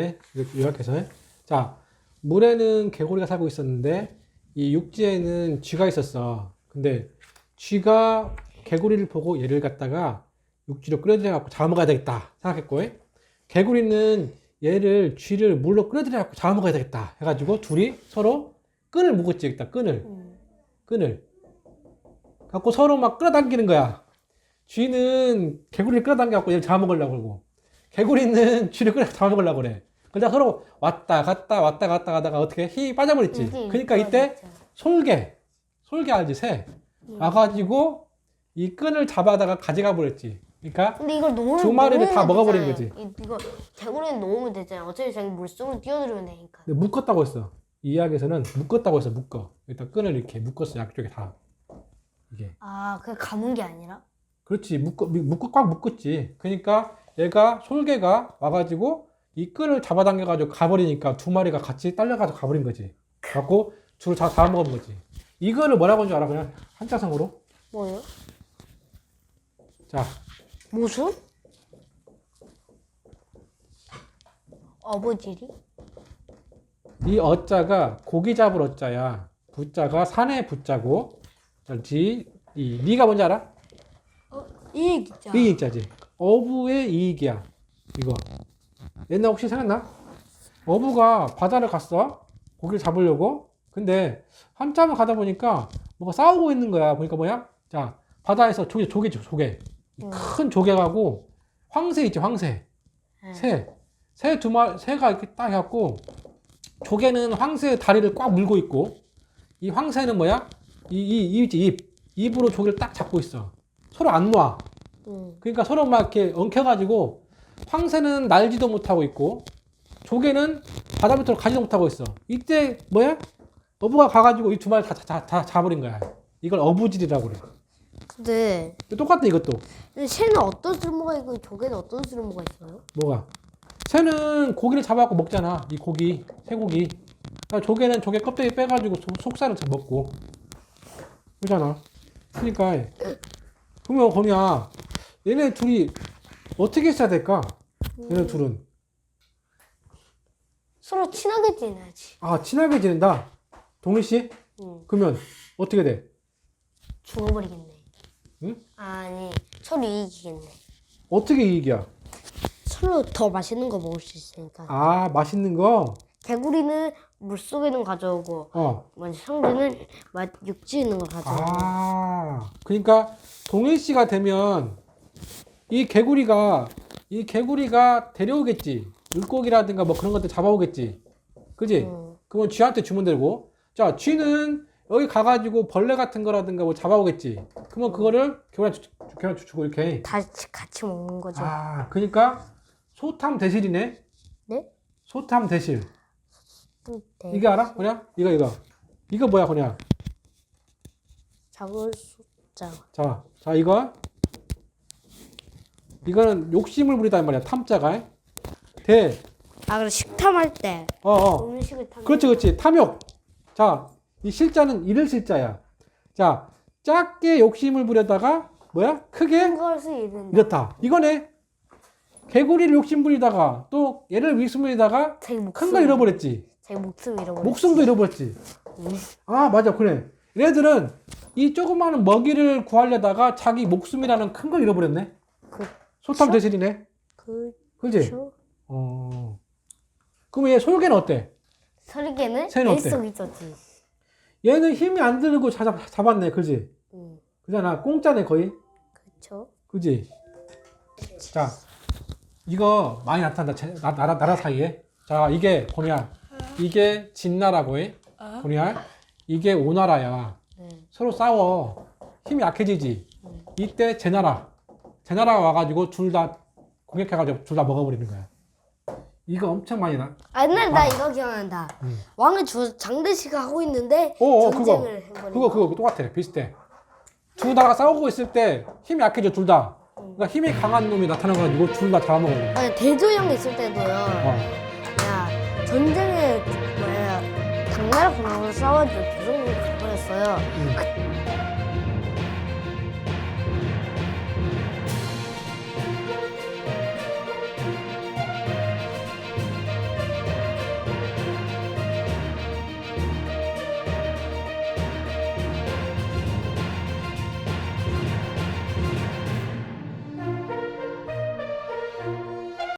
네, 요약해서. 자, 물에는 개구리가 살고 있었는데 이 육지에는 쥐가 있었어. 근데 쥐가 개구리를 보고 얘를 갖다가 육지로 끌어들여 갖고 잡아먹어야 되겠다 생각했고 개구리는 얘를 쥐를 물로 끌어들여 갖고 잡아먹어야 되겠다 해가지고 둘이 서로 끈을 묶었지 일단 끈을 음. 끈을 갖고 서로 막 끌어당기는 거야. 쥐는 개구리를 끌어당겨갖고 얘를 잡아먹으려고 그러고 개구리는 쥐를 끌어 잡아먹으려고 그래. 그러다 서로 왔다 갔다 왔다 갔다 가다가 어떻게 힘이 빠져버렸지. 이게 그러니까 이거 이때 진짜. 솔개 솔개 알지 새 음. 와가지고 이 끈을 잡아다가 가져가 버렸지. 그러니까 근데 이걸 놓으면 두 마리를 다 놓으면 먹어버린 되잖아요. 거지. 이, 이거 개구리는 놓으면 되잖아요. 어차피 자기 물속으로 뛰어들면 되니까. 근데 묶었다고 했어. 이 이야기에서는 묶었다고 했어. 묶어. 일단 끈을 이렇게 묶었어. 양쪽에 다. 이게. 아, 그냥 감은 게 아니라? 그렇지 묶어 묶어 꽉 묶었지 그러니까 얘가 솔개가 와가지고 이 끈을 잡아당겨가지고 가버리니까 두 마리가 같이 딸려가지고 가버린 거지 갖고 줄을 다 잡아먹은 거지 이거를 뭐라고 하는 줄 알아 그냥 한자성으로 뭐요? 자 모순? 어부지리? 이 어자가 고기 잡을 어자야 부자가 산의 부자고 지, 이 리가 뭔지 알아? 이익 있죠. 이익자지 어부의 이익이야 이거 옛날 혹시 생각나? 어부가 바다를 갔어 고기를 잡으려고 근데 한참을 가다 보니까 뭐가 싸우고 있는 거야 보니까 뭐야 자 바다에서 조개 조개죠 조개 음. 큰 조개하고 황새 있지 황새 네. 새새 두 마리 새가 이렇게 딱 해갖고 조개는 황새 다리를 꽉 물고 있고 이 황새는 뭐야 이이 입, 입 입으로 조개를 딱 잡고 있어 서로 안 놔. 음. 그러니까 서로 막 이렇게 엉켜가지고 황새는 날지도 못하고 있고 조개는 바다 밑으로 가지도 못하고 있어. 이때 뭐야? 어부가 가가지고 이 두 마리 다, 다, 다 잡아버린 거야. 이걸 어부질이라고 그래. 근데, 똑같아 이것도. 근데 새는 어떤 쓸모가 있고 조개는 어떤 쓸모가 있어요? 뭐가? 새는 고기를 잡아갖고 먹잖아. 이 고기, 새고기. 그러니까 조개는 조개 껍데기 빼가지고 속- 속살을 다 먹고. 그러잖아. 그러니까 그러면 거냐? 얘네 둘이 어떻게 했어야 될까? 얘네 둘은 서로 친하게 지내야지. 아 친하게 지낸다. 동일 씨? 음. 그러면 어떻게 돼? 죽어버리겠네. 응? 아니, 서로 이기겠네. 어떻게 이익이야? 서로 더 맛있는 거 먹을 수 있으니까. 아 맛있는 거. 개구리는 물 속에는 가져오고, 어. 먼저 형제는 맛 육지에 있는 걸 가져오고. 아, 그러니까 동일 씨가 되면 이 개구리가 이 개구리가 데려오겠지. 물고기라든가 뭐 그런 것들 잡아오겠지. 그지? 음. 그건 쥐한테 주면 되고. 자, 쥐는 여기 가가지고 벌레 같은 거라든가 뭐 잡아오겠지. 그러면 그거를 개구리한테 주고 이렇게. 다 같이 먹는 거죠. 아, 그러니까 소탐 대실이네. 네? 소탐 대실. 네. 이게 알아? 그냥 이거 이거. 이거 뭐야 그냥. 작을 숫자. 자, 자 이거 이거는 욕심을 부리다 이 말이야. 탐자가 대. 아, 그래 식탐할 때 어, 어. 음식을 탐. 그렇지, 그렇지. 탐욕. 자, 이 실자는 이를 실자야. 자, 작게 욕심을 부려다가 뭐야? 크게 것을 잃는다. 이렇다. 이거네. 개구리를 욕심 부리다가 또 얘를 위심 부리다가 자기 목숨. 큰거 잃어버렸지. 자기 목숨 잃어버렸. 목숨도 잃어버렸지. 아, 맞아. 그래. 얘네들은 이 조그마한 먹이를 구하려다가 자기 목숨이라는 큰 걸 잃어버렸네. 그, 소탐 대실이네. 그, 그지? 죠 어. 그럼 얘 솔개는 어때? 설계는 새는 어때? 속 있었지. 얘는 힘이 안 들고 잡, 잡았네. 그지? 응, 그잖아. 공짜네, 거의. 그렇죠. 그지? 자, 이거 많이 나타난다. 제- 나, 나라, 나라 사이에. 자, 이게, 보냐. 이게 진나라고 해. 보냐. 이게 오나라야. 네. 서로 싸워. 힘이 약해지지. 이때 제나라. 제 나라가 와가지고 둘 다 공격해가지고 둘 다 먹어버리는 거야. 이거 엄청 많이 나. 아, 옛날에 나 이거 기억난다. 음. 왕을 주 장대식을 하고 있는데 어, 어, 그거. 전쟁을 해버린 그거, 그거 똑같아. 비슷해. 두 나라가 싸우고 있을 때 힘이 약해져, 둘 다. 그러니까 힘이 강한 놈이 나타나가지고 둘 다 잡아먹어요. 아니 대조영 있을 때도요. 어. 야 전쟁에 뭐야 당나라 군하고 싸워가지고 조선군이 가버렸어요. 음.